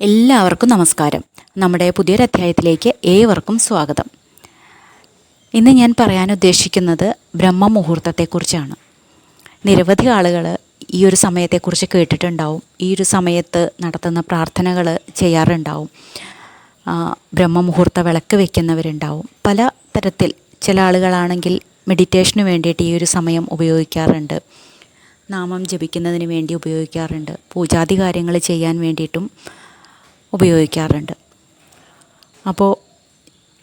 എല്ലാവർക്കും നമസ്കാരം. നമ്മുടെ പുതിയൊരു അധ്യായത്തിലേക്ക് ഏവർക്കും സ്വാഗതം. ഇന്ന് ഞാൻ പറയാൻ ഉദ്ദേശിക്കുന്നത് ബ്രഹ്മമുഹൂർത്തത്തെക്കുറിച്ചാണ്. നിരവധി ആളുകൾ ഈ ഒരു സമയത്തെക്കുറിച്ച് കേട്ടിട്ടുണ്ടാവും. ഈ ഒരു സമയത്ത് നടത്തുന്ന പ്രാർത്ഥനകൾ ചെയ്യാറുണ്ടാവും. ബ്രഹ്മ ബ്രഹ്മമുഹൂർത്ത വിളക്ക് വയ്ക്കുന്നവരുണ്ടാവും പല തരത്തിൽ ചില ആളുകളാണെങ്കിൽ മെഡിറ്റേഷന് വേണ്ടിയിട്ട് ഈ ഒരു സമയം ഉപയോഗിക്കാറുണ്ട്. നാമം ജപിക്കുന്നതിന് വേണ്ടി ഉപയോഗിക്കാറുണ്ട്. പൂജാതി കാര്യങ്ങൾ ചെയ്യാൻ വേണ്ടിയിട്ടും ഉപയോഗിക്കാറുണ്ട്. അപ്പോൾ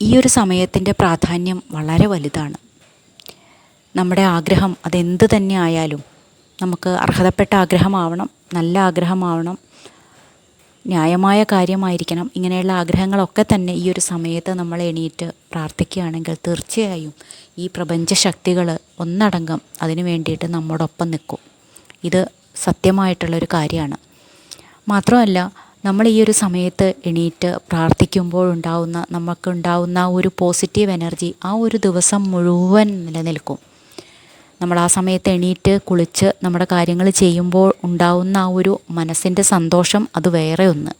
ഈ ഒരു സമയത്തിന്റെ പ്രാധാന്യം വളരെ വലുതാണ്. നമ്മുടെ ആഗ്രഹം അതെന്ത് തന്നെ ആയാലും നമുക്ക് അർഹതപ്പെട്ട ആഗ്രഹമാവണം നല്ല ആഗ്രഹമാവണം ന്യായമായ കാര്യമായിരിക്കണം ഇങ്ങനെയുള്ള ആഗ്രഹങ്ങളൊക്കെ തന്നെ ഈ ഒരു സമയത്ത് നമ്മൾ എണീറ്റ് പ്രാർത്ഥിക്കുകയാണെങ്കിൽ തീർച്ചയായും ഈ പ്രപഞ്ച ശക്തികൾ ഒന്നടങ്കം അതിനു വേണ്ടിയിട്ട് നമ്മോടൊപ്പം നിൽക്കും. ഇത് സത്യമായിട്ടുള്ളൊരു കാര്യമാണ്. മാത്രമല്ല നമ്മൾ ഈ ഒരു സമയത്ത് എണീറ്റ് പ്രാർത്ഥിക്കുമ്പോഴുണ്ടാവുന്ന നമുക്കുണ്ടാവുന്ന ഒരു പോസിറ്റീവ് എനർജി ആ ഒരു ദിവസം മുഴുവൻ നിലനിൽക്കും. നമ്മൾ ആ സമയത്ത് എണീറ്റ് കുളിച്ച് നമ്മുടെ കാര്യങ്ങൾ ചെയ്യുമ്പോൾ ഉണ്ടാവുന്ന ആ ഒരു മനസ്സിന്റെ സന്തോഷം അത് വേറെ ഒന്ന്.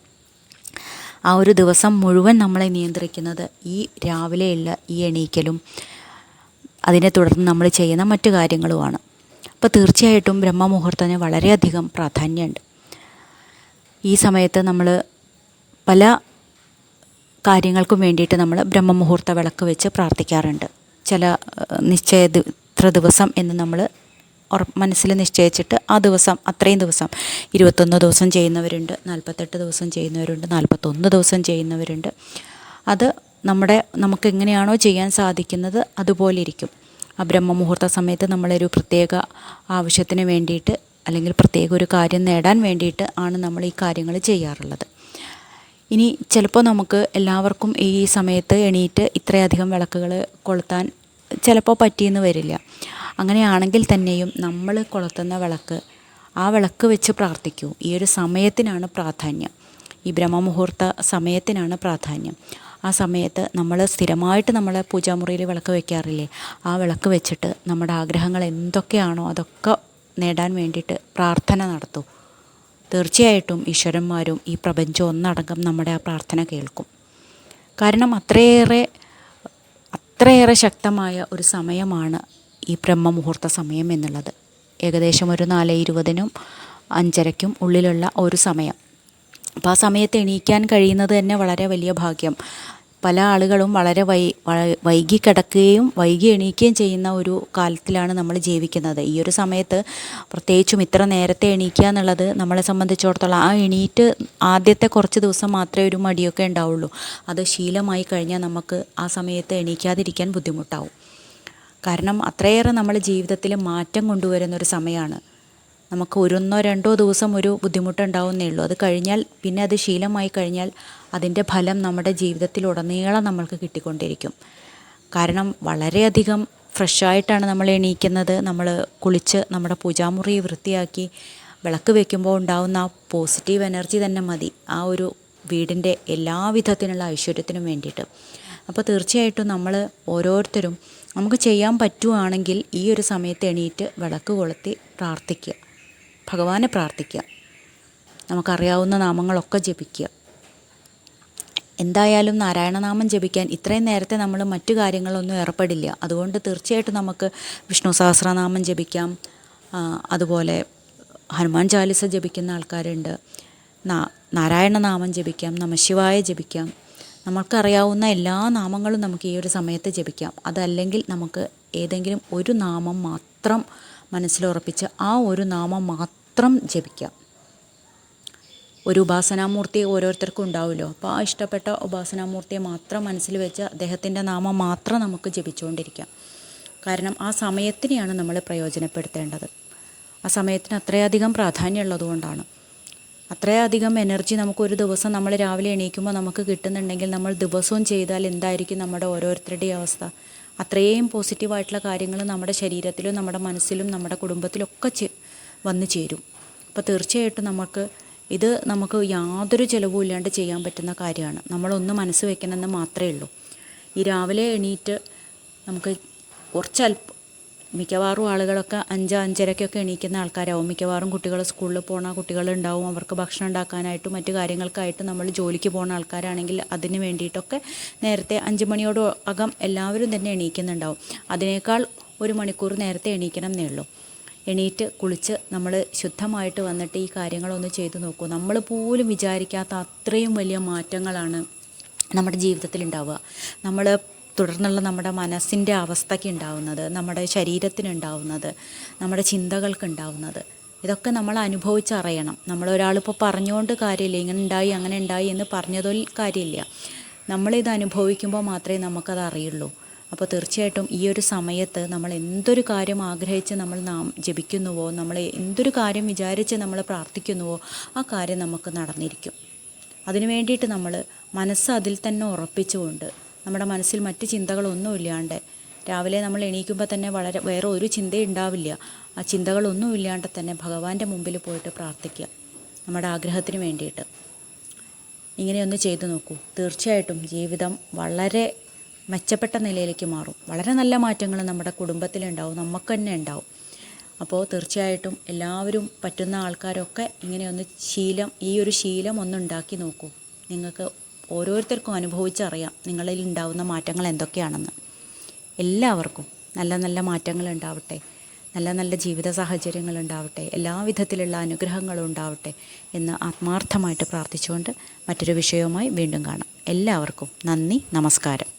ആ ഒരു ദിവസം മുഴുവൻ നമ്മളെ നിയന്ത്രിക്കുന്നത് ഈ രാവിലെയുള്ള ഈ എണീക്കലും അതിനെ തുടർന്ന് നമ്മൾ ചെയ്യുന്ന മറ്റു കാര്യങ്ങളുമാണ്. അപ്പോൾ തീർച്ചയായിട്ടും ബ്രഹ്മമുഹൂർത്തത്തിന് വളരെയധികം പ്രാധാന്യമുണ്ട്. ഈ സമയത്ത് നമ്മൾ പല കാര്യങ്ങൾക്കും വേണ്ടിയിട്ട് നമ്മൾ ബ്രഹ്മമുഹൂർത്ത വിളക്ക് വെച്ച് പ്രാർത്ഥിക്കാറുണ്ട്. ചില നിശ്ചയ ഇത്ര ദിവസം എന്ന് നമ്മൾ മനസ്സിൽ നിശ്ചയിച്ചിട്ട് ആ ദിവസം അത്രയും ദിവസം ഇരുപത്തൊന്ന് ദിവസം ചെയ്യുന്നവരുണ്ട് നാൽപ്പത്തെട്ട് ദിവസം ചെയ്യുന്നവരുണ്ട് നാൽപ്പത്തൊന്ന് ദിവസം ചെയ്യുന്നവരുണ്ട്. അത് നമ്മുടെ നമുക്ക് എങ്ങനെയാണോ ചെയ്യാൻ സാധിക്കുന്നത് അതുപോലെ ഇരിക്കും. ആ ബ്രഹ്മമുഹൂർത്ത സമയത്ത് നമ്മളൊരു പ്രത്യേക ആവശ്യത്തിന് വേണ്ടിയിട്ട് അല്ലെങ്കിൽ പ്രത്യേക ഒരു കാര്യം നേടാൻ വേണ്ടിയിട്ട് ആണ് നമ്മൾ ഈ കാര്യങ്ങൾ ചെയ്യാറുള്ളത്. ഇനി ചിലപ്പോൾ നമുക്ക് എല്ലാവർക്കും ഈ സമയത്ത് എണീറ്റ് ഇത്രയധികം വിളക്കുകൾ കൊളുത്താൻ ചിലപ്പോൾ പറ്റിയെന്ന് വരില്ല. അങ്ങനെയാണെങ്കിൽ തന്നെയും നമ്മൾ കൊളുത്തുന്ന വിളക്ക് ആ വിളക്ക് വെച്ച് പ്രാർത്ഥിക്കൂ. ഈ ഒരു സമയത്തിനാണ് പ്രാധാന്യം. ഈ ബ്രഹ്മമുഹൂർത്ത സമയത്തിനാണ് പ്രാധാന്യം. ആ സമയത്ത് നമ്മൾ സ്ഥിരമായിട്ട് നമ്മൾ പൂജാമുറിയിൽ വിളക്ക് വയ്ക്കാറില്ലേ ആ വിളക്ക് വെച്ചിട്ട് നമ്മുടെ ആഗ്രഹങ്ങൾ എന്തൊക്കെയാണോ അതൊക്കെ നേടാൻ വേണ്ടിയിട്ട് പ്രാർത്ഥന നടത്തൂ. തീർച്ചയായിട്ടും ഈശ്വരന്മാരും ഈ പ്രപഞ്ചം ഒന്നടങ്കം നമ്മുടെ ആ പ്രാർത്ഥന കേൾക്കും. കാരണം അത്രയേറെ അത്രയേറെ ശക്തമായ ഒരു സമയമാണ് ഈ ബ്രഹ്മമുഹൂർത്ത സമയം എന്നുള്ളത്. ഏകദേശം ഒരു നാല് ഇരുപതിനും അഞ്ചരയ്ക്കും ഉള്ളിലുള്ള ഒരു സമയം. അപ്പോൾ ആ സമയത്ത് എണീക്കാൻ കഴിയുന്നത് തന്നെ വളരെ വലിയ ഭാഗ്യം. പല ആളുകളും വളരെ വൈ വൈകി കിടക്കുകയും വൈകി എണീക്കുകയും ചെയ്യുന്ന ഒരു കാലത്തിലാണ് നമ്മൾ ജീവിക്കുന്നത്. ഈ ഒരു സമയത്ത് പ്രത്യേകിച്ചും ഇത്ര നേരത്തെ എണീക്കുക എന്നുള്ളത് നമ്മളെ സംബന്ധിച്ചിടത്തോളം ആ എണീറ്റ് ആദ്യത്തെ കുറച്ച് ദിവസം മാത്രമേ ഒരു മടിയൊക്കെ ഉണ്ടാവുള്ളൂ. അത് ശീലമായി കഴിഞ്ഞാൽ നമുക്ക് ആ സമയത്ത് എണീക്കാതിരിക്കാൻ ബുദ്ധിമുട്ടാവും. കാരണം അത്രയേറെ നമ്മൾ ജീവിതത്തിൽ മാറ്റം കൊണ്ടുവരുന്ന ഒരു സമയമാണ്. നമുക്ക് ഒരൊന്നോ രണ്ടോ ദിവസം ഒരു ബുദ്ധിമുട്ടുണ്ടാവുന്നേ ഉള്ളൂ. അത് കഴിഞ്ഞാൽ പിന്നെ അത് ശീലമായി കഴിഞ്ഞാൽ അതിന്റെ ഫലം നമ്മുടെ ജീവിതത്തിൽ ജീവിതത്തിലുടനീളം നമ്മൾക്ക് കിട്ടിക്കൊണ്ടിരിക്കും. കാരണം വളരെയധികം ഫ്രഷായിട്ടാണ് നമ്മൾ എണീക്കുന്നത്. നമ്മൾ കുളിച്ച് നമ്മുടെ പൂജാമുറി വൃത്തിയാക്കി വിളക്ക് വയ്ക്കുമ്പോൾ ഉണ്ടാവുന്ന ആ പോസിറ്റീവ് എനർജി തന്നെ മതി. ആ ഒരു വീടിന്റെ എല്ലാവിധത്തിനുള്ള ഐശ്വര്യത്തിനും വേണ്ടിയിട്ട്. അപ്പോൾ തീർച്ചയായിട്ടും നമ്മൾ ഓരോരുത്തരും നമുക്ക് ചെയ്യാൻ പറ്റുവാണെങ്കിൽ ഈ ഒരു സമയത്ത് എണീറ്റ് വിളക്ക് കൊളുത്തി പ്രാർത്ഥിക്കുക. ഭഗവാനെ പ്രാർത്ഥിക്കുക. നമുക്കറിയാവുന്ന നാമങ്ങളൊക്കെ ജപിക്കുക. എന്തായാലും നാരായണനാമം ജപിക്കാൻ ഇത്രയും നേരത്തെ നമ്മൾ മറ്റു കാര്യങ്ങളൊന്നും ഏർപ്പെടില്ല. അതുകൊണ്ട് തീർച്ചയായിട്ടും നമുക്ക് വിഷ്ണു സഹസ്രനാമം ജപിക്കാം. അതുപോലെ ഹനുമാൻ ചാലിസ ജപിക്കുന്ന ആൾക്കാരുണ്ട്. നാരായണനാമം ജപിക്കാം നമശിവായ ജപിക്കാം. നമുക്കറിയാവുന്ന എല്ലാ നാമങ്ങളും നമുക്ക് ഈ ഒരു സമയത്ത് ജപിക്കാം. അതല്ലെങ്കിൽ നമുക്ക് ഏതെങ്കിലും ഒരു നാമം മാത്രം മനസ്സിലുറപ്പിച്ച് ആ ഒരു നാമം മാത്രം ജപിക്കുക ഒരു ഉപാസനാമൂർത്തി ഓരോരുത്തർക്കും ഉണ്ടാവുമല്ലോ. അപ്പോൾ ആ ഇഷ്ടപ്പെട്ട ഉപാസനാമൂർത്തിയെ മാത്രം മനസ്സിൽ വെച്ച് അദ്ദേഹത്തിന്റെ നാമം മാത്രം നമുക്ക് ജപിച്ചുകൊണ്ടിരിക്കാം. കാരണം ആ സമയത്തിനെയാണ് നമ്മൾ പ്രയോജനപ്പെടുത്തേണ്ടത്. ആ സമയത്തിന് അത്രയധികം പ്രാധാന്യമുള്ളതുകൊണ്ടാണ് അത്രയധികം എനർജി നമുക്ക് ഒരു ദിവസം നമ്മൾ രാവിലെ എണീക്കുമ്പോൾ നമുക്ക് കിട്ടുന്നുണ്ടെങ്കിൽ നമ്മൾ ദിവസവും ചെയ്താൽ എന്തായിരിക്കും നമ്മുടെ ഓരോരുത്തരുടെയും അവസ്ഥ? അത്രയും പോസിറ്റീവായിട്ടുള്ള കാര്യങ്ങൾ നമ്മുടെ ശരീരത്തിലും നമ്മുടെ മനസ്സിലും നമ്മുടെ കുടുംബത്തിലൊക്കെ ചെ വന്നു ചേരും. അപ്പോൾ തീർച്ചയായിട്ടും നമുക്ക് ഇത് നമുക്ക് യാതൊരു ചിലവും ഇല്ലാണ്ട് ചെയ്യാൻ പറ്റുന്ന കാര്യമാണ്. നമ്മളൊന്ന് മനസ്സ് വെക്കണമെന്ന് മാത്രമേ ഉള്ളൂ. ഈ രാവിലെ എണീറ്റ് നമുക്ക് കുറച്ച് അല്പ മിക്കവാറും ആളുകളൊക്കെ അഞ്ച് അഞ്ചരയ്ക്കൊക്കെ എണീക്കുന്ന ആൾക്കാരാവും. മിക്കവാറും കുട്ടികൾ സ്കൂളിൽ പോണ കുട്ടികളുണ്ടാവും. അവർക്ക് ഭക്ഷണം ഉണ്ടാക്കാനായിട്ടും മറ്റു കാര്യങ്ങൾക്കായിട്ട് നമ്മൾ ജോലിക്ക് പോകുന്ന ആൾക്കാരാണെങ്കിൽ അതിന് വേണ്ടിയിട്ടൊക്കെ നേരത്തെ അഞ്ച് മണിയോട് അകം എല്ലാവരും തന്നെ എണീക്കുന്നുണ്ടാവും. അതിനേക്കാൾ ഒരു മണിക്കൂർ നേരത്തെ എണീക്കണം എന്നേ ഉള്ളൂ. എണീറ്റ് കുളിച്ച് നമ്മൾ ശുദ്ധമായിട്ട് വന്നിട്ട് ഈ കാര്യങ്ങളൊന്ന് ചെയ്തു നോക്കൂ. നമ്മൾ പോലും വിചാരിക്കാത്ത അത്രയും വലിയ മാറ്റങ്ങളാണ് നമ്മുടെ ജീവിതത്തിൽ ഉണ്ടാവുക നമ്മൾ തുടർന്നുള്ള നമ്മുടെ മനസ്സിന്റെ അവസ്ഥയ്ക്ക് ഉണ്ടാവുന്നത് നമ്മുടെ ശരീരത്തിനുണ്ടാവുന്നത് നമ്മുടെ ചിന്തകൾക്ക് ഉണ്ടാവുന്നത്. ഇതൊക്കെ നമ്മൾ അനുഭവിച്ചറിയണം. നമ്മളൊരാളിപ്പോൾ പറഞ്ഞുകൊണ്ട് കാര്യമില്ല ഇങ്ങനെ ഉണ്ടായി അങ്ങനെ ഉണ്ടായി എന്ന് പറഞ്ഞതിൽ കാര്യമില്ല. നമ്മളിത് അനുഭവിക്കുമ്പോൾ മാത്രമേ നമുക്കത് അറിയുള്ളൂ. അപ്പോൾ തീർച്ചയായിട്ടും ഈ ഒരു സമയത്ത് നമ്മൾ എന്തൊരു കാര്യം ആഗ്രഹിച്ച് നമ്മൾ നാം ജപിക്കുന്നുവോ നമ്മൾ എന്തൊരു കാര്യം വിചാരിച്ച് നമ്മൾ പ്രാർത്ഥിക്കുന്നുവോ ആ കാര്യം നമുക്ക് നടന്നിരിക്കും. അതിനു വേണ്ടിയിട്ട് നമ്മൾ മനസ്സ് അതിൽ തന്നെ ഉറപ്പിച്ചുകൊണ്ട് നമ്മുടെ മനസ്സിൽ മറ്റ് ചിന്തകളൊന്നും ഇല്ലാണ്ട് രാവിലെ നമ്മൾ എണീക്കുമ്പോൾ തന്നെ വളരെ വേറെ ഒരു ചിന്തയും ഉണ്ടാവില്ല ആ ചിന്തകളൊന്നും ഇല്ലാണ്ട് തന്നെ ഭഗവാന്റെ മുമ്പിൽ പോയിട്ട് പ്രാർത്ഥിക്കുക. നമ്മുടെ ആഗ്രഹത്തിന് വേണ്ടിയിട്ട്. ഇങ്ങനെയൊന്ന് ചെയ്തു നോക്കൂ. തീർച്ചയായിട്ടും ജീവിതം വളരെ മെച്ചപ്പെട്ട നിലയിലേക്ക് മാറും. വളരെ നല്ല മാറ്റങ്ങൾ നമ്മുടെ കുടുംബത്തിലുണ്ടാവും നമുക്ക് തന്നെ ഉണ്ടാവും. അപ്പോൾ തീർച്ചയായിട്ടും എല്ലാവരും പറ്റുന്ന ആൾക്കാരൊക്കെ ഇങ്ങനെയൊന്ന് ശീലം ഈ ഒരു ശീലം ഒന്നുണ്ടാക്കി നോക്കൂ. നിങ്ങൾക്ക് ഓരോരുത്തർക്കും അനുഭവിച്ചറിയാം നിങ്ങളിൽ ഉണ്ടാവുന്ന മാറ്റങ്ങൾ എന്തൊക്കെയാണെന്ന്. എല്ലാവർക്കും നല്ല നല്ല മാറ്റങ്ങൾ ഉണ്ടാവട്ടെ. നല്ല നല്ല ജീവിത സാഹചര്യങ്ങൾ ഉണ്ടാവട്ടെ. എല്ലാവിധത്തിലുള്ള അനുഗ്രഹങ്ങളും ഉണ്ടാവട്ടെ എന്ന് ആത്മാർത്ഥമായിട്ട് പ്രാർത്ഥിച്ചുകൊണ്ട് മറ്റൊരു വിഷയവുമായി വീണ്ടും കാണാം. എല്ലാവർക്കും നന്ദി നമസ്കാരം.